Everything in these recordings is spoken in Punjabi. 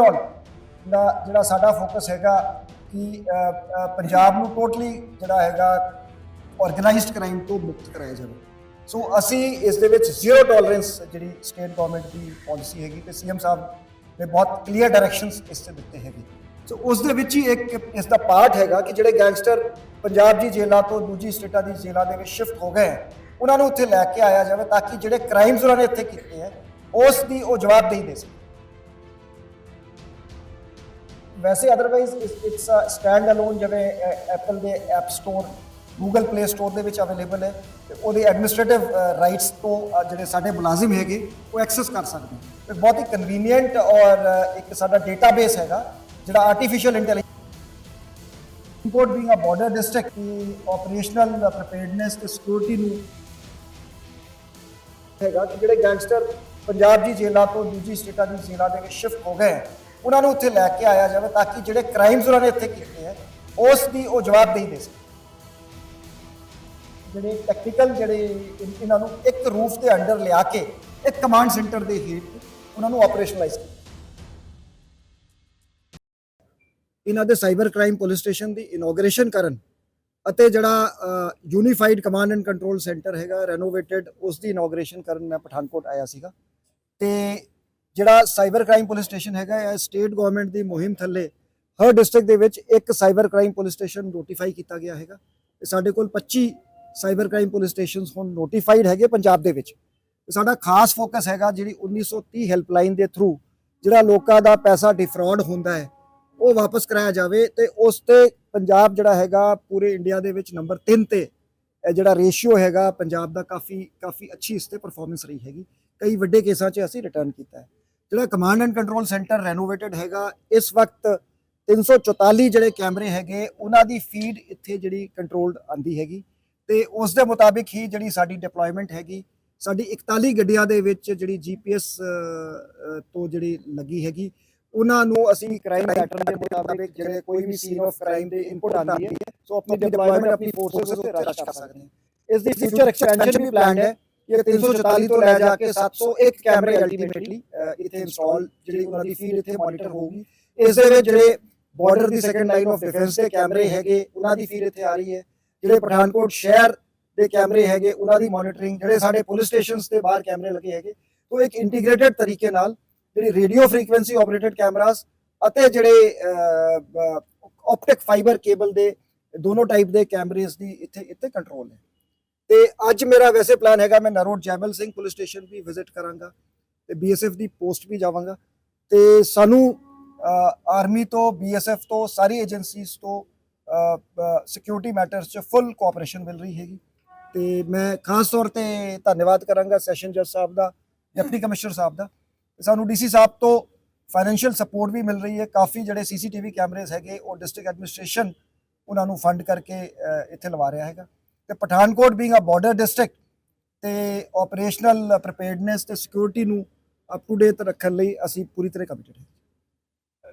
ਓਵਰਆਲ ਜਿਹੜਾ ਜਿਹੜਾ ਸਾਡਾ ਫੋਕਸ ਹੈਗਾ ਕਿ ਪੰਜਾਬ ਨੂੰ ਟੋਟਲੀ ਜਿਹੜਾ ਹੈਗਾ ਆਰਗੇਨਾਈਜ਼ਡ ਕ੍ਰਾਈਮ ਤੋਂ ਮੁਕਤ ਕਰਾਇਆ ਜਾਵੇ। ਸੋ ਅਸੀਂ ਇਸ ਦੇ ਵਿੱਚ ਜ਼ੀਰੋ ਟੋਲਰੈਂਸ ਜਿਹੜੀ ਸਟੇਟ ਗਵਰਨਮੈਂਟ ਦੀ ਪਾਲਿਸੀ ਹੈਗੀ ਤੇ ਸੀਐਮ ਸਾਹਿਬ ਨੇ ਬਹੁਤ ਕਲੀਅਰ ਡਾਇਰੈਕਸ਼ਨਸ ਇਸ ਤੇ ਦਿੱਤੇ ਹੈਗੇ। ਸੋ ਉਸ ਦੇ ਵਿੱਚ ਹੀ ਇੱਕ ਇਸ ਦਾ ਪਾਰਟ ਹੈਗਾ ਕਿ ਜਿਹੜੇ ਗੈਂਗਸਟਰ ਪੰਜਾਬ ਦੀ ਜੇਲ੍ਹਾਂ ਤੋਂ ਦੂਜੀ ਸਟੇਟਾਂ ਦੀ ਜੇਲ੍ਹਾਂ ਦੇ ਵਿੱਚ ਸ਼ਿਫਟ ਹੋ ਗਏ ਹੈ, ਉਹਨਾਂ ਨੂੰ ਉੱਥੇ ਲੈ ਕੇ ਆਇਆ ਜਾਵੇ ਤਾਂ ਕਿ ਜਿਹੜੇ ਕ੍ਰਾਈਮਸ ਉਹਨਾਂ ਨੇ ਇੱਥੇ ਕੀਤੇ ਹੈ ਉਸ ਦੀ ਉਹ ਜਵਾਬਦੇਹੀ ਦੇ ਸਕੇ ਵੈਸੇ otherwise it's a stand alone ਜਿਵੇਂ ਐਪਲ ਦੇ app store Google play store ਦੇ ਵਿੱਚ ਅਵੇਲੇਬਲ ਹੈ ਤੇ ਉਹਦੇ ਐਡਮਿਨਿਸਟ੍ਰੇਟਿਵ ਰਾਈਟਸ ਤੋਂ ਜਿਹੜੇ ਸਾਡੇ ਮੁਲਾਜ਼ਮ ਹੈਗੇ ਉਹ ਐਕਸੈਸ ਕਰ ਸਕਦੇ ਤੇ ਬਹੁਤ ਹੀ ਕਨਵੀਨੀਅੰਟ ਔਰ ਇੱਕ ਸਾਡਾ ਡੇਟਾਬੇਸ ਹੈਗਾ ਜਿਹੜਾ artificial intelligence import being a border district the operational preparedness ਤੇ ਸਿਕਿਉਰਿਟੀ ਨੂੰ ਹੈਗਾ ਕਿ ਜਿਹੜੇ ਗੈਂਗਸਟਰ ਪੰਜਾਬ ਦੀ ਜੇਲ੍ਹਾਂ ਤੋਂ ਦੂਜੀ ਸਟੇਟਾਂ ਦੀ ਜੇਲ੍ਹਾਂ ਦੇ ਵਿੱਚ ਸ਼ਿਫਟ ਹੋ ਗਏ ਹੈ, ਉਹਨਾਂ ਨੂੰ ਉੱਥੇ ਲੈ ਕੇ ਆਇਆ ਜਾਵੇ ਤਾਂ ਕਿ ਜਿਹੜੇ ਕ੍ਰਾਈਮਸ ਉਹਨਾਂ ਨੇ ਇੱਥੇ ਕੀਤੇ ਹੈ, ਉਸ ਦੀ ਉਹ ਜਵਾਬਦੇਹੀ ਦੇ ਸਕਣ। ਜਿਹੜੇ ਟੈਕਨੀਕਲ ਜਿਹੜੇ ਇਹਨਾਂ ਨੂੰ ਇੱਕ ਰੂਫ ਦੇ ਅੰਡਰ ਲਿਆ ਕੇ, ਇੱਕ ਕਮਾਂਡ ਸੈਂਟਰ ਦੇ ਹੇਠ ਉਹਨਾਂ ਨੂੰ ਆਪਰੇਸ਼ਨਲਾਈਜ਼ ਕੀਤਾ। ਇਹਨਾਂ ਦੇ ਸਾਈਬਰ ਕ੍ਰਾਈਮ ਪੁਲਿਸ ਸਟੇਸ਼ਨ ਦੀ ਇਨੋਗ੍ਰੇਸ਼ਨ ਕਰਨ ਅਤੇ ਜਿਹੜਾ unified command and control centre ਹੈਗਾ ਰੈਨੋਵੇਟਡ ਉਸ ਦੀ ਇਨੋਗ੍ਰੇਸ਼ਨ ਕਰਨ ਮੈਂ ਪਠਾਨਕੋਟ ਆਇਆ ਸੀਗਾ। ਤੇ ਜਿਹੜਾ ਸਾਈਬਰ ਕ੍ਰਾਈਮ ਪੁਲਿਸ ਸਟੇਸ਼ਨ ਹੈਗਾ ਇਹ ਸਟੇਟ ਗਵਰਨਮੈਂਟ ਦੀ ਮੁਹਿੰਮ ਥੱਲੇ, ਹਰ ਡਿਸਟ੍ਰਿਕਟ ਦੇ ਵਿੱਚ ਇੱਕ cyber crime police station notify ਕੀਤਾ ਗਿਆ ਹੈਗਾ। ਤੇ ਸਾਡੇ ਕੋਲ 25 ਸਾਈਬਰ ਕ੍ਰਾਈਮ ਪੁਲਿਸ ਸਟੇਸ਼ਨਸ ਹੁਣ ਨੋਟੀਫਾਈਡ ਹੈਗੇ ਪੰਜਾਬ ਦੇ ਵਿੱਚ। ਸਾਡਾ ਖਾਸ ਫੋਕਸ ਹੈਗਾ ਜਿਹੜੀ 1930 ਹੈਲਪਲਾਈਨ ਦੇ ਥਰੂ ਜਿਹੜਾ ਲੋਕਾਂ ਦਾ ਪੈਸਾ ਡਿਫਰਾਡ ਹੁੰਦਾ ਹੈ, ਉਹ ਵਾਪਸ ਕਰਾਇਆ ਜਾਵੇ ਤੇ ਉਸ ਤੇ ਪੰਜਾਬ ਜਿਹੜਾ ਹੈਗਾ ਪੂਰੇ ਇੰਡੀਆ ਦੇ ਵਿੱਚ ਨੰਬਰ 3 ਤੇ ਜਿਹੜਾ ਰੇਸ਼ੀਓ ਹੈਗਾ, ਪੰਜਾਬ ਦਾ ਕਾਫੀ ਕਾਫੀ ਅੱਛੀ ਇਸ ਤੇ ਪਰਫਾਰਮੈਂਸ ਰਹੀ ਹੈਗੀ। ਕਈ ਵੱਡੇ ਕੇਸਾਂ 'ਚ ਅਸੀਂ ਰਿਟਰਨ ਕੀਤਾ ਹੈ। ਜਿਹੜਾ command and control centre renovated ਹੈਗਾ ਇਸ ਵਕਤ 344 ਜਿਹੜੇ ਕੈਮਰੇ ਹੈਗੇ ਉਹਨਾਂ ਦੀ ਫੀਡ ਇੱਥੇ ਜਿਹੜੀ ਕੰਟਰੋਲਡ ਆਂਦੀ ਹੈਗੀ ਤੇ ਉਸ ਦੇ ਮੁਤਾਬਿਕ ਹੀ ਜਿਹੜੀ ਸਾਡੀ ਡਿਪਲੋਇਮੈਂਟ ਹੈਗੀ ਸਾਡੀ 41 ਗੱਡੀਆਂ ਦੇ ਵਿੱਚ ਜਿਹੜੀ ਜੀਪੀਐਸ ਤੋਂ ਜਿਹੜੀ ਲੱਗੀ ਹੈਗੀ ਉਹਨਾਂ ਨੂੰ ਅਸੀਂ ਕ੍ਰਾਈਮ ਪੈਟਰਨ ਦੇ ਮੁਤਾਬਿਕ ਜਿਹੜੇ ਕੋਈ ਵੀ ਸੀਨ ਆਫ ਕ੍ਰਾਈਮ ਦੇ ਇਨਪੁਟ ਆਉਂਦੀ ਹੈ ਸੋ ਆਪਣੀ ਡਿਪਲੋਇਮੈਂਟ ਆਪਣੀ ਫੋਰਸਸ ਉੱਤੇ ਰਸ਼ ਕਰ ਸਕਦੇ ਹਾਂ। ਇਸ ਦੀ ਫਿਊਚਰ ਐਕਸਪੈਂਸ਼ਨ ਵੀ ਪਲਾਨਡ ਹੈ। ਇਹ 344 ਤੋਂ ਲੈ ਜਾ ਕੇ 701 ਕੈਮਰੇ ਅਲਟੀਮੇਟਲੀ ਇੱਥੇ ਇੰਸਟਾਲ ਜਿਹੜੀ ਉਹਨਾਂ ਦੀ ਫੀਡ ਇੱਥੇ ਮੋਨੀਟਰ ਹੋਊਗੀ। ਇਸ ਦੇ ਵਿੱਚ ਜਿਹੜੇ ਬਾਰਡਰ ਦੀ ਸੈਕੰਡ ਲਾਈਨ ਆਫ ਡਿਫੈਂਸ ਦੇ ਕੈਮਰੇ ਹੈਗੇ, ਉਹਨਾਂ ਦੀ ਫੀਡ ਇੱਥੇ ਆ ਰਹੀ ਹੈ। ਜਿਹੜੇ ਪਠਾਨਕੋਟ ਸ਼ਹਿਰ ਦੇ ਕੈਮਰੇ ਹੈਗੇ, ਉਹਨਾਂ ਦੀ ਮੋਨੀਟਰਿੰਗ ਜਿਹੜੇ ਸਾਡੇ ਪੁਲਿਸ ਸਟੇਸ਼ਨਸ ਦੇ ਬਾਹਰ ਕੈਮਰੇ ਲੱਗੇ ਹੈਗੇ, ਤੋਂ ਇੱਕ ਇੰਟੀਗ੍ਰੇਟਡ ਤਰੀਕੇ ਨਾਲ ਜਿਹੜੀ ਰੇਡੀਓ ਫ੍ਰੀਕੁਐਂਸੀ ਆਪਰੇਟਡ ਕੈਮਰਾਸ ਅਤੇ ਜਿਹੜੇ ਆਪਟਿਕ ਫਾਈਬਰ ਕੇਬਲ ਦੇ ਦੋਨੋਂ ਟਾਈਪ ਦੇ ਕੈਮਰੇਸ ਦੀ ਇੱਥੇ ਇੱਥੇ ਕੰਟਰੋਲ ਹੈ। ਤੇ ਅੱਜ ਮੇਰਾ ਵੈਸੇ ਪਲਾਨ ਹੈਗਾ, ਮੈਂ ਨਰੋਡ ਜੈਮਲ ਸਿੰਘ ਪੁਲਿਸ ਸਟੇਸ਼ਨ ਵੀ ਵਿਜ਼ਿਟ ਕਰਾਂਗਾ ਤੇ ਬੀਐਸਐਫ ਦੀ ਪੋਸਟ ਵੀ ਜਾਵਾਂਗਾ ਤੇ ਸਾਨੂੰ ਆਰਮੀ ਤੋਂ ਬੀਐਸਐਫ ਤੋਂ, ਸਾਰੀ ਏਜੰਸੀਜ਼ ਤੋਂ ਸਿਕਿਉਰਿਟੀ ਮੈਟਰਸ 'ਚ ਫੁੱਲ ਕੋਆਪਰੇਸ਼ਨ ਮਿਲ ਰਹੀ ਹੈਗੀ ਤੇ ਮੈਂ ਖਾਸ ਤੌਰ ਤੇ ਧੰਨਵਾਦ ਕਰਾਂਗਾ ਸੈਸ਼ਨ ਜੱਜ ਸਾਹਿਬ ਦਾ ਡਿਪਟੀ ਕਮਿਸ਼ਨਰ ਸਾਹਿਬ ਦਾ ਤੇ ਸਾਨੂੰ ਡੀਸੀ ਸਾਹਿਬ ਤੋਂ ਫਾਈਨੈਂਸ਼ੀਅਲ ਸਪੋਰਟ ਵੀ ਮਿਲ ਰਹੀ ਹੈ। ਕਾਫੀ ਜਿਹੜੇ ਸੀਸੀਟੀਵੀ ਕੈਮਰੇਜ਼ ਹੈਗੇ, ਉਹ ਡਿਸਟ੍ਰਿਕਟ ਐਡਮਿਨਿਸਟ੍ਰੇਸ਼ਨ ਉਹਨਾਂ ਨੂੰ ਫੰਡ ਕਰਕੇ ਇੱਥੇ ਲਵਾ ਰਿਹਾ ਹੈਗਾ। ਤੇ Pathankot being a border district ਤੇ ਆਪਰੇਸ਼ਨਲ ਪ੍ਰੀਪੇਅਰਡਨੈਸ ਤੇ ਸਿਕਿਉਰਿਟੀ ਨੂੰ ਅਪ ਟੂ ਡੇਟ ਰੱਖਣ ਲਈ ਅਸੀਂ ਪੂਰੀ ਤਰ੍ਹਾਂ ਕਮਿਟਡ ਹਾਂ।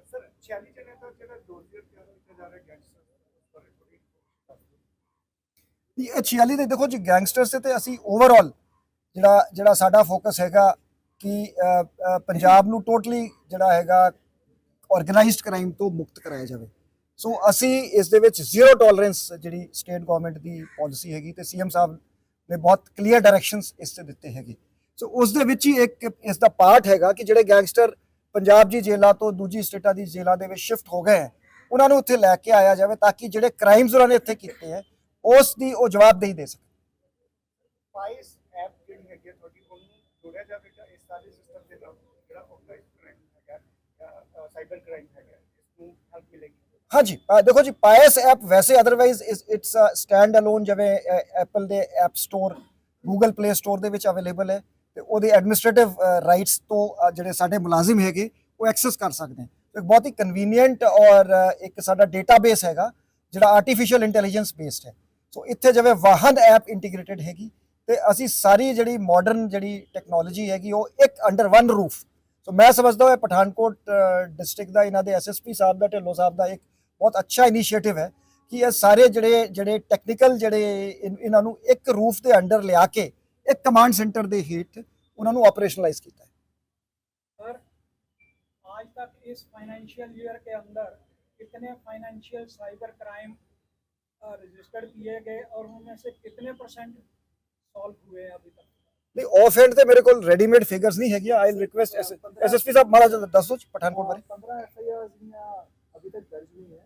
ਸਰ 46 ਜਣੇ ਤੋਂ ਜਿਹੜਾ ਦੋਸ਼ੀ ਤਿਆਰ ਕੀਤਾ ਜਾ ਰਿਹਾ ਗੈਂਗਸਟਰ ਇਹ 46 ਦੇ ਦੇਖੋ ਜੀ ਗੈਂਗਸਟਰਸ ਤੇ ਅਸੀਂ ਓਵਰਆਲ ਜਿਹੜਾ ਜਿਹੜਾ ਸਾਡਾ ਫੋਕਸ ਹੈਗਾ ਕਿ ਪੰਜਾਬ ਨੂੰ ਟੋਟਲੀ ਜਿਹੜਾ ਹੈਗਾ ਆਰਗੇਨਾਈਜ਼ਡ ਕ੍ਰਾਈਮ ਤੋਂ ਮੁਕਤ ਕਰਾਇਆ ਜਾਵੇ। ਸੋ ਅਸੀਂ ਇਸ ਦੇ ਵਿੱਚ ਜ਼ੀਰੋ ਟੋਲਰੈਂਸ ਜਿਹੜੀ ਸਟੇਟ ਗਵਰਨਮੈਂਟ ਦੀ ਪਾਲਿਸੀ ਹੈਗੀ ਤੇ ਸੀਐਮ ਸਾਹਿਬ ਨੇ ਬਹੁਤ ਕਲੀਅਰ ਡਾਇਰੈਕਸ਼ਨਸ ਇਸ ਤੇ ਦਿੱਤੇ ਹੈਗੇ। ਸੋ ਉਸ ਦੇ ਵਿੱਚ ਹੀ ਇੱਕ ਇਸ ਦਾ ਪਾਰਟ ਹੈਗਾ ਕਿ ਜਿਹੜੇ ਗੈਂਗਸਟਰ ਪੰਜਾਬ ਦੀ ਜੇਲ੍ਹਾਂ ਤੋਂ ਦੂਜੀ ਸਟੇਟਾਂ ਦੀ ਜੇਲ੍ਹਾਂ ਦੇ ਵਿੱਚ ਸ਼ਿਫਟ ਹੋ ਗਏ ਹੈ, ਉਹਨਾਂ ਨੂੰ ਉੱਥੇ ਲੈ ਕੇ ਆਇਆ ਜਾਵੇ ਤਾਂ ਕਿ ਜਿਹੜੇ ਕ੍ਰਾਈਮਸ ਉਹਨਾਂ ਨੇ ਇੱਥੇ ਕੀਤੇ ਹੈ ਉਸ ਦੀ ਉਹ ਜਵਾਬਦੇਹੀ ਦੇ ਸਕਣ। ਸਪਾਈਸ ਐਪ ਜਿਹੜੀ ਹੈਗੀ ਹੈ ਤੁਹਾਡੀ ਉਹਨੂੰ ਜੋੜਿਆ ਜਾਵੇਗਾ ਇਸ ਸਾਰੇ ਸਿਸਟਮ ਦੇ ਨਾਲ ਜਿਹੜਾ ਆਰਗੇਨਾਈਜ਼ਡ ਕ੍ਰਾਈਮ ਹੈਗਾ ਸਾਈਬਰ ਕ੍ਰਾਈਮ ਹੈਗਾ ਇਸ ਨੂੰ ਹੈਲਪ ਮਿਲੇਗੀ ਹਾਂਜੀ ਦੇਖੋ ਜੀ, ਪਾਇਸ ਐਪ ਵੈਸੇ otherwise it's a stand alone ਜਿਵੇਂ ਐਪਲ ਦੇ app store Google play store ਦੇ ਵਿੱਚ ਅਵੇਲੇਬਲ ਹੈ ਤੇ ਉਹਦੇ ਐਡਮਿਨਿਸਟ੍ਰੇਟਿਵ ਰਾਈਟਸ ਤੋਂ ਜਿਹੜੇ ਸਾਡੇ ਮੁਲਾਜ਼ਮ ਹੈਗੇ, ਉਹ ਐਕਸੈਸ ਕਰ ਸਕਦੇ ਨੇ ਇੱਕ ਬਹੁਤ ਹੀ ਕਨਵੀਨੀਅੰਟ ਔਰ ਇੱਕ ਸਾਡਾ ਡੇਟਾਬੇਸ ਹੈਗਾ, ਜਿਹੜਾ ਆਰਟੀਫੀਸ਼ੀਅਲ ਇੰਟੈਲੀਜੈਂਸ ਬੇਸਡ ਹੈ। ਸੋ ਇੱਥੇ ਜਿਵੇਂ ਵਾਹਨ ਐਪ ਇੰਟੀਗ੍ਰੇਟਿਡ ਹੈਗੀ, ਤੇ ਅਸੀਂ ਸਾਰੀ ਜਿਹੜੀ ਮਾਡਰਨ ਜਿਹੜੀ ਟੈਕਨੋਲੋਜੀ ਹੈਗੀ, ਉਹ ਇੱਕ ਅੰਡਰ ਵਨ ਰੂਫ ਸੋ ਮੈਂ ਸਮਝਦਾ ਹਾਂ ਪਠਾਨਕੋਟ ਡਿਸਟ੍ਰਿਕਟ ਦਾ, ਇਹਨਾਂ ਦੇ ਐਸਐਸਪੀ ਸਾਹਿਬ ਦਾ, ਢਿੱਲੋਂ ਸਾਹਿਬ ਦਾ ਇੱਕ ਬਹੁਤ ਅੱਛਾ ਇਨੀਸ਼ੀਏਟਿਵ ਹੈ ਕਿ ਇਹ ਸਾਰੇ ਜਿਹੜੇ ਜਿਹੜੇ ਟੈਕਨੀਕਲ ਜਿਹੜੇ ਇਨ- ਇਹਨਾਂ ਨੂੰ ਇੱਕ ਰੂਫ ਦੇ ਅੰਡਰ ਲਿਆ ਕੇ ਇੱਕ ਕਮਾਂਡ ਸੈਂਟਰ ਦੇ ਹੇਠ ਉਹਨਾਂ ਨੂੰ ਆਪਰੇਸ਼ਨਲਾਈਜ਼ ਕੀਤਾ ਹੈ ਸਰ ਅੱਜ ਤੱਕ इस फाइनेंशियल ईयर के अंदर कितने फाइनेंशियल साइबर क्राइम रजिस्टर्ड किए गए और उनमें से कितने परसेंट सॉल्व हुए हैं अभी तक ਨਹੀਂ ਆਫ ਹੈਂਡ ਤੇ ਮੇਰੇ ਕੋਲ ਰੈਡੀਮੇਡ ਫਿਗਰਸ ਨਹੀਂ ਹੈਗੀਆਂ ਆਈ ਰਿਕੁਐਸਟ ਐਸਐਸਪੀ ਸਾਹਿਬ ਮਾੜਾ ਜਿਹਾ ਦੱਸੋ ਜੀ ਪਠਾਨਕੋਟ ਬਾਰੇ पंद्रह एफ आई अभी तक दर्ज हुई है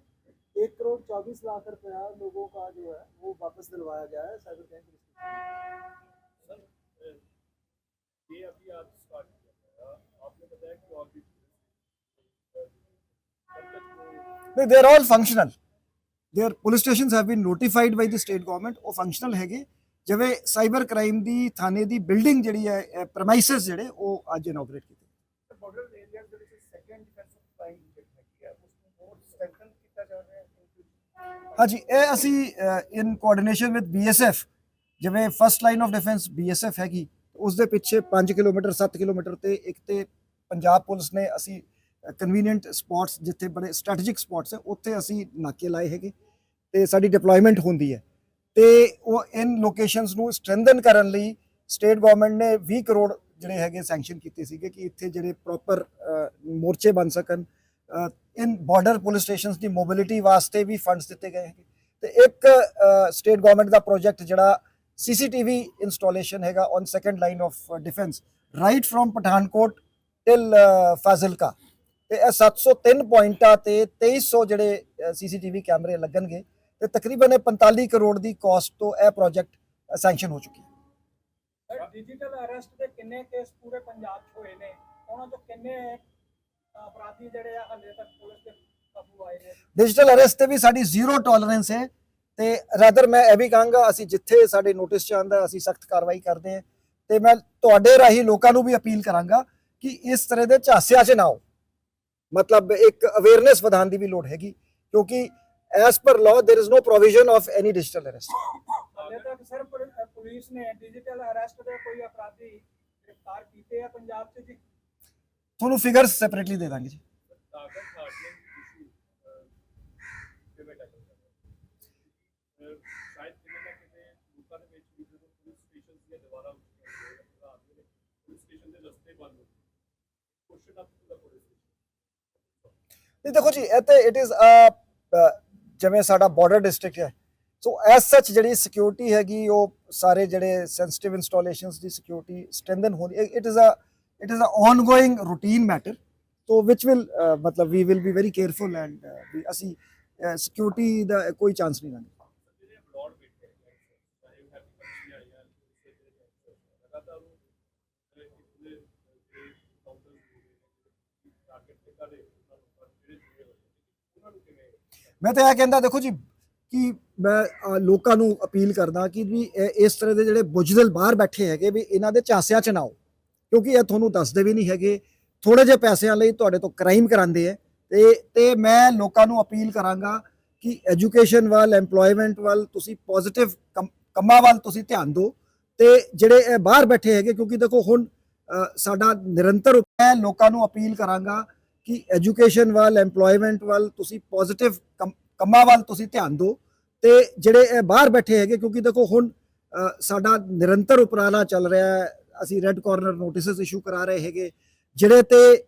एक करोड़ चौबीस लाख रुपया लोगों का जो है वो वापस दिलवाया गया है साइबर क्राइम पुलिस सर ये अभी आज स्टार्ट किया गया आपने बताया कि और भी ਨਹੀਂ they are all functional there police stations have been notified by the state government ਉਹ ਫੰਕਸ਼ਨਲ ਹੈਗੇ ਜਿਵੇਂ ਸਾਈਬਰ ਕ੍ਰਾਈਮ ਦੀ ਥਾਣੇ ਦੀ ਬਿਲਡਿੰਗ ਜਿਹੜੀ ਹੈ ਪ੍ਰਮਾਈਸਸ ਜਿਹੜੇ ਉਹ ਅੱਜ ਇਨੋਗਰੇਟ ਕੀਤੇ बॉर्डर एरिया ਦੇ ਵਿੱਚ ਸੈਕੰਡ ਡਿਫੈਂਸਿਵ ਲਾਈਨ ਜਿਹੜੀ ਹਾਂਜੀ, ਇਹ ਅਸੀਂ ਇਨ ਕੋਆਰਡੀਨੇਸ਼ਨ ਵਿਦ ਬੀਐਸਐਫ ਜਿਵੇਂ first line of defence BSF ਹੈਗੀ ਉਸ ਦੇ ਪਿੱਛੇ 5 ਕਿਲੋਮੀਟਰ 7 ਕਿਲੋਮੀਟਰ ਤੇ ਇੱਕ ਤੇ ਪੰਜਾਬ ਪੁਲਿਸ ਨੇ ਅਸੀਂ ਕਨਵੀਨੀਅੰਟ ਸਪੌਟਸ ਜਿੱਥੇ ਬੜੇ ਸਟ੍ਰੈਟੇਜਿਕ ਸਪੌਟਸ ਹੈ, ਉੱਥੇ ਅਸੀਂ ਨਾਕੇ ਲਾਏ ਹੈਗੇ ਤੇ ਸਾਡੀ ਡਿਪਲੋਇਮੈਂਟ ਹੁੰਦੀ ਹੈ। ਤੇ ਉਹ ਇਨ ਲੋਕੇਸ਼ਨਸ ਨੂੰ ਸਟਰੈਂਥਨ ਕਰਨ ਲਈ ਸਟੇਟ ਗਵਰਨਮੈਂਟ ਨੇ 20 ਕਰੋੜ ਜਿਹੜੇ ਹੈਗੇ ਸੈਂਕਸ਼ਨ ਕੀਤੇ ਸੀਗੇ ਕਿ ਇੱਥੇ ਜਿਹੜੇ ਪ੍ਰੋਪਰ ਮੋਰਚੇ ਬਣ ਸਕਣ। ਇਨ ਬਾਰਡਰ ਪੁਲਿਸ ਸਟੇਸ਼ਨਸ ਦੀ ਮੋਬਿਲਿਟੀ ਵਾਸਤੇ ਵੀ ਫੰਡਸ ਦਿੱਤੇ ਗਏ ਹੈਗੇ। ਤੇ ਇੱਕ ਸਟੇਟ ਗਵਰਨਮੈਂਟ ਦਾ ਪ੍ਰੋਜੈਕਟ ਜਿਹੜਾ ਸੀਸੀਟੀਵੀ ਇੰਸਟਾਲੇਸ਼ਨ ਹੈਗਾ on second line of defence right from Pathankot till Fazilka. ਤੇ ਇਹ 703 ਪੁਆਇੰਟਾਂ ਤੇ 2300 ਜਿਹੜੇ ਸੀਸੀਟੀਵੀ ਕੈਮਰੇ ਲੱਗਣਗੇ। ਤੇ ਤਕਰੀਬਨ ਇਹ 45 ਕਰੋੜ ਦੀ ਕਾਸਟ ਤੋਂ ਇਹ ਪ੍ਰੋਜੈਕਟ ਸੈਂਕਸ਼ਨ ਹੋ ਚੁੱਕੀ ਹੈ। ਡਿਜੀਟਲ ਅਰੈਸਟ ਦੇ ਕਿੰਨੇ ਕੇਸ ਪੂਰੇ ਪੰਜਾਬ 'ਚ ਹੋਏ ਨੇ? ਉਹਨਾਂ ਤੋਂ ਕਿੰਨੇ ਅਪਰਾਧੀ ਜਿਹੜੇ ਆ ਹਾਲੇ ਤੱਕ ਪੁਲਿਸ ਦੇ ਕਾਬੂ ਆਏ ਨੇ ਡਿਜੀਟਲ ਅਰੈਸਟ ਤੇ ਵੀ ਸਾਡੀ ਜ਼ੀਰੋ ਟੋਲਰੈਂਸ ਹੈ ਤੇ ਰਾਦਰ ਮੈਂ ਇਹ ਵੀ ਕਹਾਂਗਾ ਅਸੀਂ ਜਿੱਥੇ ਸਾਡੇ ਨੋਟਿਸ ਚ ਆਂਦਾ ਅਸੀਂ ਸਖਤ ਕਾਰਵਾਈ ਕਰਦੇ ਹਾਂ ਤੇ ਮੈਂ ਤੁਹਾਡੇ ਰਾਹੀਂ ਲੋਕਾਂ ਨੂੰ ਵੀ ਅਪੀਲ ਕਰਾਂਗਾ ਕਿ ਇਸ ਤਰ੍ਹਾਂ ਦੇ ਝਾਂਸਿਆਂ 'ਚ ਨਾ ਆਓ ਮਤਲਬ ਇੱਕ ਅਵੇਅਰਨੈਸ ਵਧਾਉਣ ਦੀ ਵੀ ਲੋੜ ਹੈਗੀ ਕਿਉਂਕਿ as per law there is no provision of any digital arrest ਹਾਲੇ ਤੱਕ ਸਰ ਪੁਲ- ਅ, ਪੁਲਿਸ ਨੇ ਡਿਜੀਟਲ ਅਰੈਸਟ ਦੇ ਕੋਈ ਅਪਰਾਧੀ ਗ੍ਰਿਫਤਾਰ ਕੀਤੇ ਆ ਪੰਜਾਬ 'ਚ ਜੀ ਤੁਹਾਨੂੰ ਫਿਗਰ ਸੈਪਰੇਟਲੀ ਦੇ ਦਾਂਗੇ ਜੀ। ਨਹੀਂ ਦੇਖੋ ਜੀ ਇਹ ਤੇ ਇਟ ਇਜ਼ ਅ, ਜਿਵੇਂ ਸਾਡਾ ਬਾਰਡਰ ਡਿਸਟ੍ਰਿਕਟ ਹੈ। ਸੋ ਐਸ ਸੱਚ ਜਿਹੜੀ ਸਿਕਿਉਰਿਟੀ ਹੈਗੀ, ਉਹ ਸਾਰੇ ਜਿਹੜੇ ਸੈਂਸਿਟਿਵ ਇੰਸਟਾਲੇਸ਼ਨਸ ਦੀ ਸਿਕਿਉਰਿਟੀ ਸਟਰੈਂਥਨ ਹੋਣੀ it is a it is a ongoing routine matter so which will ਮਤਲਬ we will be very careful and we ਅਸੀਂ ਸਿਕਿਉਰਿਟੀ ਦਾ ਕੋਈ ਚਾਂਸ ਨਹੀਂ ਲਾਂਗੇ ਮੈਂ ਤਾਂ ਇਹ ਕਹਿੰਦਾ ਦੇਖੋ ਜੀ ਕਿ ਮੈਂ ਲੋਕਾਂ ਨੂੰ ਅਪੀਲ ਕਰਦਾ ਕਿ ਵੀ ਇਸ ਤਰ੍ਹਾਂ ਦੇ ਜਿਹੜੇ ਬੁਜਦਲ ਬਾਹਰ ਬੈਠੇ ਹੈਗੇ ਵੀ ਇਹਨਾਂ ਦੇ ਝਾਂਸਿਆਂ 'ਚ ਨਾ ਆਓ ਕਿਉਂਕਿ ਇਹ ਤੁਹਾਨੂੰ ਦੱਸਦੇ ਵੀ ਨਹੀਂ ਹੈਗੇ। ਥੋੜੇ ਜਿਹੇ ਪੈਸਿਆਂ ਲਈ ਤੁਹਾਡੇ ਤੋਂ ਕ੍ਰਾਈਮ ਕਰਾਉਂਦੇ ਹੈ ਤੇ ਤੇ ਮੈਂ ਲੋਕਾਂ ਨੂੰ ਅਪੀਲ ਕਰਾਂਗਾ ਕਿ ਐਜੂਕੇਸ਼ਨ ਵੱਲ, EMPLOYMENT ਵੱਲ ਤੁਸੀਂ ਪੋਜ਼ਿਟਿਵ ਕੰਮਾਂ ਵੱਲ ਤੁਸੀਂ ਧਿਆਨ ਦਿਓ। ਤੇ ਜਿਹੜੇ ਇਹ ਬਾਹਰ ਬੈਠੇ ਹੈਗੇ, ਕਿਉਂਕਿ ਦੇਖੋ ਹੁਣ ਸਾਡਾ ਨਿਰੰਤਰ ਮੈਂ ਲੋਕਾਂ ਨੂੰ ਅਪੀਲ ਕਰਾਂਗਾ ਕਿ ਐਜੂਕੇਸ਼ਨ ਵੱਲ, EMPLOYMENT ਵੱਲ ਤੁਸੀਂ ਪੋਜ਼ਿਟਿਵ ਕੰਮਾਂ ਵੱਲ ਤੁਸੀਂ ਧਿਆਨ ਦਿਓ। ਤੇ ਜਿਹੜੇ ਇਹ ਬਾਹਰ ਬੈਠੇ ਹੈਗੇ, ਕਿਉਂਕਿ ਦੇਖੋ ਹੁਣ ਸਾਡਾ ਨਿਰੰਤਰ ਉਪਰਾਲਾ ਚੱਲ ਰਿਹਾ ਹੈ। ਅਸੀਂ ਰੈੱਡ ਕਾਰਨਰ ਨੋਟਿਸਸ ਇਸ਼ੂ ਕਰਾ ਰਹੇ ਹੈਗੇ, ਜਿਹੜੇ ਤੇ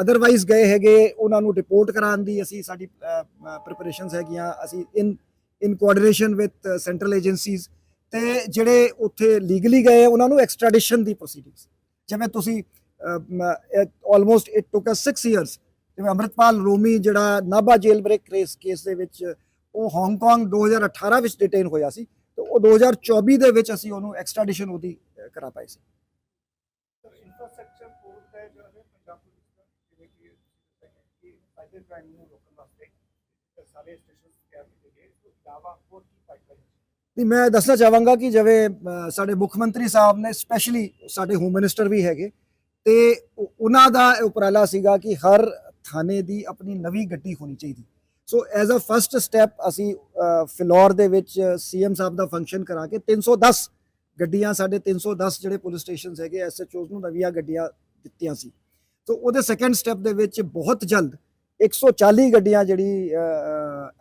ਅਦਰਵਾਈਜ਼ ਗਏ ਹੈਗੇ, ਉਹਨਾਂ ਨੂੰ ਰਿਪੋਰਟ ਕਰਾਉਣ ਦੀ ਅਸੀਂ ਸਾਡੀ ਪ੍ਰੀਪਰੇਸ਼ਨਸ ਹੈਗੀਆਂ, ਅਸੀਂ in in coordination with central agencies ਤੇ ਜਿਹੜੇ ਉੱਥੇ ਲੀਗਲੀ ਗਏ, ਉਹਨਾਂ ਨੂੰ ਐਕਸਟ੍ਰੈਡੀਸ਼ਨ ਦੀ ਪ੍ਰੋਸੀਡਿੰਗਸ ਜਿਵੇਂ ਤੁਸੀਂ almost it took us 6 years ਜਿਵੇਂ ਅਮਰਤਪਾਲ ਰੋਮੀ ਜਿਹੜਾ Nabha jail break case case ਦੇ ਵਿੱਚ, ਉਹ ਹਾਂਗਕਾਂਗ 2018 ਵਿੱਚ ਡਿਟੇਨ ਹੋਇਆ ਸੀ, ਤੇ ਉਹ 2024 ਦੇ ਵਿੱਚ ਅਸੀਂ ਉਹਨੂੰ ਐਕਸਟ੍ਰੈਡੀਸ਼ਨ ਉਹਦੀ ਕਰਾ ਪਾਈ ਸੀ ਇਨਫਰਾਸਟ੍ਰਕਚਰ ਕੋਡ ਹੈ ਜੋ ਹੈ ਪੰਜਾਬ ਪੁਲਿਸ ਦਾ ਜਿਵੇਂ ਕਿ ਕਿ ਸਾਈਬਰ ਕ੍ਰਾਈਮ ਨੂੰ ਰੋਕਣ ਵਾਸਤੇ ਸਾਰੇ ਸਟੇਸ਼ਨ ਤਿਆਰ ਕੀਤੇ ਗਏ। ਇਸ ਤੋਂ ਇਲਾਵਾ ਹੋਰ ਕੀ ਪਾਈਪਲਾਈਨ ਨਹੀਂ, ਮੈਂ ਦੱਸਣਾ ਚਾਹਾਂਗਾ ਕਿ ਜਿਵੇਂ ਸਾਡੇ ਮੁੱਖ ਮੰਤਰੀ ਸਾਹਿਬ ਨੇ ਸਪੈਸ਼ਲੀ ਸਾਡੇ ਹੋਮ ਮਿਨਿਸਟਰ ਵੀ ਹੈਗੇ, ਤੇ ਉਹਨਾਂ ਦਾ ਉਪਰਾਲਾ ਸੀਗਾ ਕਿ ਹਰ ਥਾਣੇ ਦੀ ਆਪਣੀ ਨਵੀਂ ਗੱਡੀ ਹੋਣੀ ਚਾਹੀਦੀ। So as a first step ਅਸੀਂ ਫਿਲੌਰ ਦੇ ਵਿੱਚ ਸੀਐਮ ਸਾਹਿਬ ਦਾ ਫੰਕਸ਼ਨ ਕਰਾ ਕੇ 310 ਗੱਡੀਆਂ, ਸਾਡੇ 310 ਜਿਹੜੇ ਪੁਲਿਸ ਸਟੇਸ਼ਨਸ ਹੈਗੇ ਐਸਐਚਓਸ ਨੂੰ ਨਵੀਆਂ ਗੱਡੀਆਂ ਦਿੱਤੀਆਂ ਸੀ। ਸੋ ਉਹਦੇ ਸੈਕੰਡ ਸਟੈਪ ਦੇ ਵਿੱਚ ਬਹੁਤ ਜਲਦ 140 ਗੱਡੀਆਂ ਜਿਹੜੀ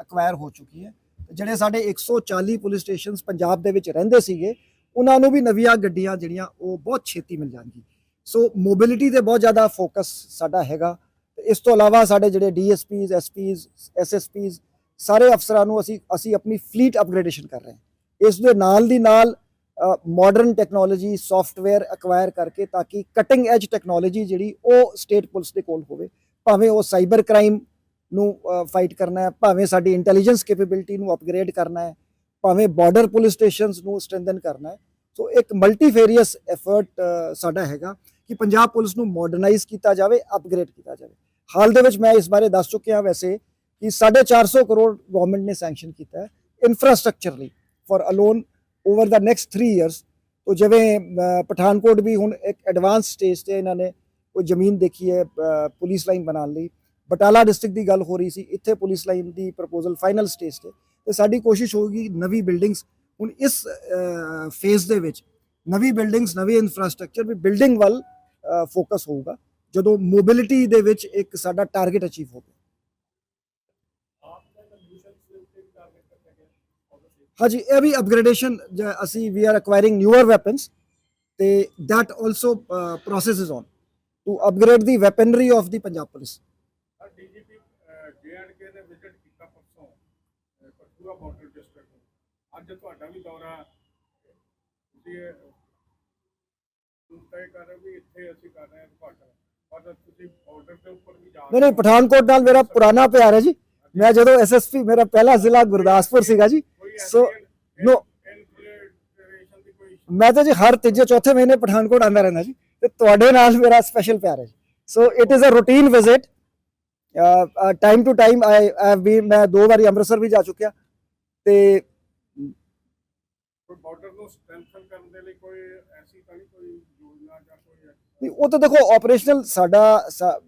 ਅਕਵਾਇਰ ਹੋ ਚੁੱਕੀ ਹੈ। ਜਿਹੜੇ ਸਾਡੇ 140 ਪੁਲਿਸ ਸਟੇਸ਼ਨਸ ਪੰਜਾਬ ਦੇ ਵਿੱਚ ਰਹਿੰਦੇ ਸੀਗੇ, ਉਹਨਾਂ ਨੂੰ ਵੀ ਨਵੀਆਂ ਗੱਡੀਆਂ ਜਿਹੜੀਆਂ, ਉਹ ਬਹੁਤ ਛੇਤੀ ਮਿਲ ਜਾਣਗੀ ਸੋ ਮੋਬਿਲਿਟੀ ਤੇ ਬਹੁਤ ਜ਼ਿਆਦਾ ਫੋਕਸ ਸਾਡਾ ਹੈਗਾ। ਤੇ ਇਸ ਤੋਂ ਇਲਾਵਾ ਸਾਡੇ ਜਿਹੜੇ ਡੀਐਸਪੀਜ਼ ਐਸਪੀਜ਼ ਐਸਐਸਪੀਜ਼ ਸਾਰੇ ਅਫਸਰਾਂ ਨੂੰ ਅਸੀਂ ਅਸੀਂ ਆਪਣੀ ਫਲੀਟ ਅਪਗ੍ਰੇਡੇਸ਼ਨ ਕਰ ਰਹੇ ਹਾਂ। ਇਸ ਦੇ ਨਾਲ ਦੀ ਨਾਲ ਮਾਡਰਨ ਟੈਕਨੋਲੋਜੀ ਸੌਫਟਵੇਅਰ ਐਕਵਾਇਰ ਕਰਕੇ ਤਾਂ ਕਿ ਕਟਿੰਗ ਐਜ ਟੈਕਨੋਲੋਜੀ ਜਿਹੜੀ, ਉਹ ਸਟੇਟ ਪੁਲਿਸ ਦੇ ਕੋਲ ਹੋਵੇ। ਭਾਵੇਂ ਉਹ ਸਾਈਬਰ ਕ੍ਰਾਈਮ ਨੂੰ ਫਾਈਟ ਕਰਨਾ ਹੈ, ਭਾਵੇਂ ਸਾਡੀ ਇੰਟੈਲੀਜੈਂਸ ਕੈਪੇਬਿਲਿਟੀ ਨੂੰ ਅਪਗ੍ਰੇਡ ਕਰਨਾ ਹੈ, ਭਾਵੇਂ ਬਾਰਡਰ ਪੁਲਿਸ ਸਟੇਸ਼ਨਸ ਨੂੰ ਸਟਰੈਂਥਨ ਕਰਨਾ ਹੈ। ਸੋ ਇੱਕ ਮਲਟੀਫੇਰੀਅਸ ਐਫਰਟ ਸਾਡਾ ਹੈਗਾ ਕਿ ਪੰਜਾਬ ਪੁਲਿਸ ਨੂੰ ਮਾਡਰਨਾਈਜ਼ ਕੀਤਾ ਜਾਵੇ ਅਪਗ੍ਰੇਡ ਕੀਤਾ ਜਾਵੇ। ਹਾਲ ਦੇ ਵਿੱਚ ਮੈਂ ਇਸ ਬਾਰੇ ਦੱਸ ਚੁੱਕਿਆ ਵੈਸੇ ਕਿ 450 ਕਰੋੜ ਗਵਰਨਮੈਂਟ ਨੇ ਸੈਂਕਸ਼ਨ ਕੀਤਾ ਹੈ ਇਨਫਰਾਸਟ੍ਰਕਚਰ ਲਈ for alone over the next 3 years ਤੋ ਜਿਵੇਂ ਪਠਾਨਕੋਟ ਵੀ ਹੁਣ ਇੱਕ ਐਡਵਾਂਸ ਸਟੇਜ ਤੇ ਇਹਨਾਂ ਨੇ ਕੋਈ ਜ਼ਮੀਨ ਦੇਖੀ ਹੈ ਅਹ, ਪੁਲਿਸ ਲਾਈਨ ਬਣਾਉਣ ਲਈ। ਬਟਾਲਾ ਡਿਸਟ੍ਰਿਕਟ ਦੀ ਗੱਲ ਹੋ ਰਹੀ ਸੀ ਇੱਥੇ ਪੁਲਿਸ ਲਾਈਨ ਦੀ ਪ੍ਰਪੋਜ਼ਲ ਫਾਈਨਲ ਸਟੇਜ ਤੇ। ਤੇ ਸਾਡੀ ਕੋਸ਼ਿਸ਼ ਹੋਊਗੀ ਨਵੀਂ ਬਿਲਡਿੰਗਸ ਹੁਣ ਇਸ ਫੇਜ਼ ਦੇ ਵਿੱਚ ਨਵੀਂ ਬਿਲਡਿੰਗਸ ਨਵੀਂ ਇਨਫਰਾਸਟ੍ਰਕਚਰ ਵੀ ਬਿਲਡਿੰਗ ਵੱਲ ਫੋਕਸ ਹੋਊਗਾ ਜਦੋਂ ਮੋਬਿਲਿਟੀ ਦੇ ਵਿੱਚ ਇੱਕ ਸਾਡਾ ਟਾਰਗੇਟ ਅਚੀਵ ਹੋਵੇ ਗਿਆ ਹਾਂਜੀ ਇਹ ਵੀ ਅਪਗ੍ਰੇਡੇਸ਼ਨ ਅਸੀਂ we are acquiring newer weapons ਤੇ that also process is on to upgrade the weaponry of the Punjab police. Sir DGP J and K ਨੇ ਵਿਜ਼ਿਟ ਕੀਤਾ ਪਰਸੋਂ ਅਹ, ਕਠੂਆ ਬਾਰਡਰ ਡਿਸਟ੍ਰਿਕਟ ਨੂੰ। ਅੱਜ ਤੁਹਾਡਾ ਵੀ ਦੌਰਾ ਤੁਸੀਂ ਇਹ ਤੈਅ ਕਰ ਰਹੇ ਹੋ ਵੀ ਇੱਥੇ ਅਸੀਂ ਕਰ ਰਹੇ ਹਾਂ ਉਦਘਾਟਨ ਪਰ ਤੁਸੀਂ ਬਾਰਡਰ ਦੇ ਉੱਪਰ ਵੀ ਜਾ ਨਹੀਂ ਨਹੀਂ ਪਠਾਨਕੋਟ ਨਾਲ ਮੇਰਾ ਪੁਰਾਣਾ ਪਿਆਰ ਹੈ ਜੀ। ਮੈਂ ਜਦੋਂ ਐਸਐਸਪੀ ਮੇਰਾ ਪਹਿਲਾ ਜ਼ਿਲ੍ਹਾ ਗੁਰਦਾਸਪੁਰ ਸੀਗਾ ਜੀ। ਦੀ ਕੋਈ ਮੈਂ ਤਾਂ ਜੀ ਹਰ ਤੀਜੇ ਚੌਥੇ ਮਹੀਨੇ ਪਠਾਨਕੋਟ ਆਉਂਦਾ ਰਹਿੰਦਾ ਜੀ। ਤੇ ਤੁਹਾਡੇ ਨਾਲ ਮੇਰਾ ਸਪੈਸ਼ਲ ਪਿਆਰ ਹੈ so it is a routine visit time to time I have been ਮੈਂ ਦੋ ਵਾਰੀ ਅੰਮ੍ਰਿਤਸਰ ਵੀ ਜਾ ਚੁੱਕਿਆ। ਤੇ ਕੋਈ ਬਾਰਡਰ ਨੂੰ ਸਟਰੈਂਥਨ ਕਰਨ ਦੇ ਲਈ ਕੋਈ ਐਸੀ ਤਾਂ ਨਹੀਂ ਕੋਈ ਯੋਜਨਾ ਜਾਂ ਕੋਈ ਨਹੀਂ, ਉਹ ਤਾਂ ਦੇਖੋ ਆਪਰੇਸ਼ਨਲ ਸਾਡਾ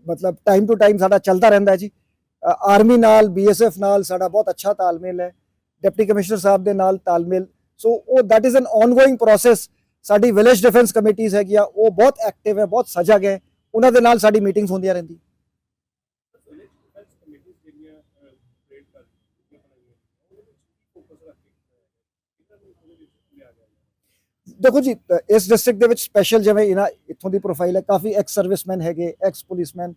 ਮਤਲਬ ਟਾਈਮ ਟੂ ਟਾਈਮ ਸਾਡਾ ਚੱਲਦਾ ਰਹਿੰਦਾ ਹੈ ਜੀ। ਆਰਮੀ ਨਾਲ ਬੀਐਸਐਫ ਨਾਲ ਸਾਡਾ ਬਹੁਤ ਅੱਛਾ ਤਾਲਮੇਲ ਹੈ। ਡਿਪਟੀ ਕਮਿਸ਼ਨਰ ਸਾਹਿਬ ਦੇ ਨਾਲ ਤਾਲਮੇਲ। ਸੋ ਉਹ that is an ongoing process ਸਾਡੀ ਵਿਲੇਜ ਡਿਫੈਂਸ ਕਮੇਟੀਆਂ ਹੈਗੀਆਂ ਉਹ ਬਹੁਤ ਐਕਟਿਵ ਹੈ, ਬਹੁਤ ਸਜਗ ਹੈ। ਉਹਨਾਂ ਦੇ ਨਾਲ ਸਾਡੀ ਮੀਟਿੰਗਸ ਹੁੰਦੀਆਂ ਰਹਿੰਦੀ ਦੇਖੋ ਜੀ, ਇਸ ਡਿਸਟ੍ਰਿਕਟ ਦੇ ਵਿੱਚ ਸਪੈਸ਼ਲ ਜਿਵੇਂ ਇਹਨਾਂ ਇੱਥੋਂ ਦੀ ਪ੍ਰੋਫਾਈਲ ਹੈ, ਕਾਫੀ ਐਕਸ ਸਰਵਿਸਮੈਨ ਹੈਗੇ ਐਕਸ ਪੁਲਿਸਮੈਨ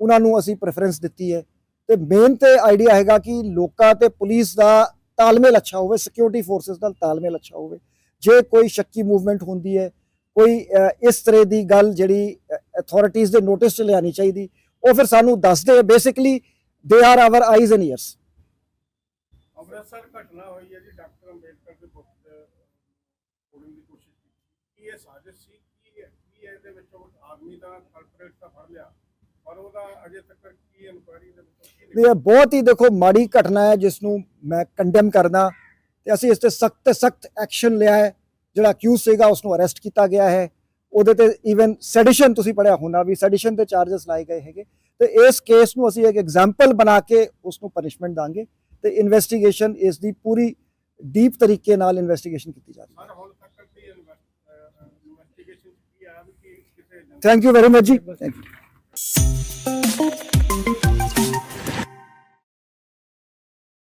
ਉਹਨਾਂ ਨੂੰ ਅਸੀਂ ਪ੍ਰੈਫਰੈਂਸ ਦਿੱਤੀ ਹੈ। ਤੇ ਮੇਨ ਤੇ ਆਈਡੀਆ ਹੈਗਾ ਕਿ ਲੋਕਾਂ ਤੇ ਪੁਲਿਸ ਦਾ ਤਾਲਮੇਲ ਅੱਛਾ ਹੋਵੇ ਸਿਕਿਉਰਿਟੀ ਫੋਰਸਸ ਨਾਲ ਤਾਲਮੇਲ ਅੱਛਾ ਹੋਵੇ। ਜੇ ਕੋਈ ਸ਼ੱਕੀ ਮੂਵਮੈਂਟ ਹੁੰਦੀ ਹੈ ਕੋਈ ਇਸ ਤਰ੍ਹਾਂ ਦੀ ਗੱਲ ਜਿਹੜੀ ਅਥਾਰਟੀਆਂ ਦੇ ਨੋਟਿਸ 'ਚ ਲਿਆਣੀ ਚਾਹੀਦੀ ਉਹ ਫਿਰ ਸਾਨੂੰ ਦੱਸਦੇ basically they are our eyes and ears Amritsar ਘਟਨਾ ਹੋਈ ਹੈ ਜੀ ਡਾਕਟਰ ਅੰਬੇਡਕਰ ਦੇ ਬੁੱਤ ਤੋੜਨ ਦੀ ਕੋਸ਼ਿਸ਼ ਕੀਤੀ। ਕੀ ਇਹ ਸਾਜ਼ਿਸ਼ ਸੀ? ਕੀ ਹੈ ਕੀ ਹੈ ਇਹਦੇ ਵਿੱਚ ਉਹ ਆਦਮੀ ਦਾ ਕਲਪਰੇਟ ਤਾਂ ਫੜ ਲਿਆ? ਪਰ ਉਹਦਾ ਅਜੇ ਤੱਕ ਕੀ ਇਨਕੁਆਇਰੀ ਦੇ ਵਿੱਚ ਕੀ ਨਹੀਂ ਇਹ ਬਹੁਤ ਹੀ ਦੇਖੋ ਮਾੜੀ ਘਟਨਾ ਹੈ ਜਿਸ ਨੂੰ ਮੈਂ ਕੰਡੈਮ ਕਰਦਾ। ਤੇ ਅਸੀਂ ਇਸ ਤੇ ਸਖਤ ਸਖਤ ਐਕਸ਼ਨ ਲਿਆ ਹੈ ਜਿਹੜਾ ਅਕਿਊਜ਼ ਸੀਗਾ ਉਸ ਨੂੰ ਅਰੈਸਟ ਕੀਤਾ ਗਿਆ ਹੈ। ਉਹਦੇ ਤੇ ਇਵਨ ਸੈਡੀਸ਼ਨ ਤੁਸੀਂ ਪੜਿਆ ਹੋਣਾ ਵੀ ਸੈਡੀਸ਼ਨ ਤੇ ਚਾਰजेस ਲਾਏ ਗਏ ਹੈਗੇ। ਤੇ ਇਸ ਕੇਸ ਨੂੰ ਅਸੀਂ ਇੱਕ ਐਗਜ਼ਾਮਪਲ ਬਣਾ ਕੇ ਉਸ ਨੂੰ ਪਨਿਸ਼ਮੈਂਟ ਦਾਂਗੇ ਤੇ ਇਨਵੈਸਟੀਗੇਸ਼ਨ ਇਸ ਦੀ ਪੂਰੀ ਡੀਪ ਤਰੀਕੇ ਨਾਲ ਇਨਵੈਸਟੀਗੇਸ਼ਨ ਕੀਤੀ ਜਾ ਰਹੀ ਹੈ। ਥੈਂਕ ਯੂ ਵੈਰੀ ਮਚ ਜੀ। Thank you.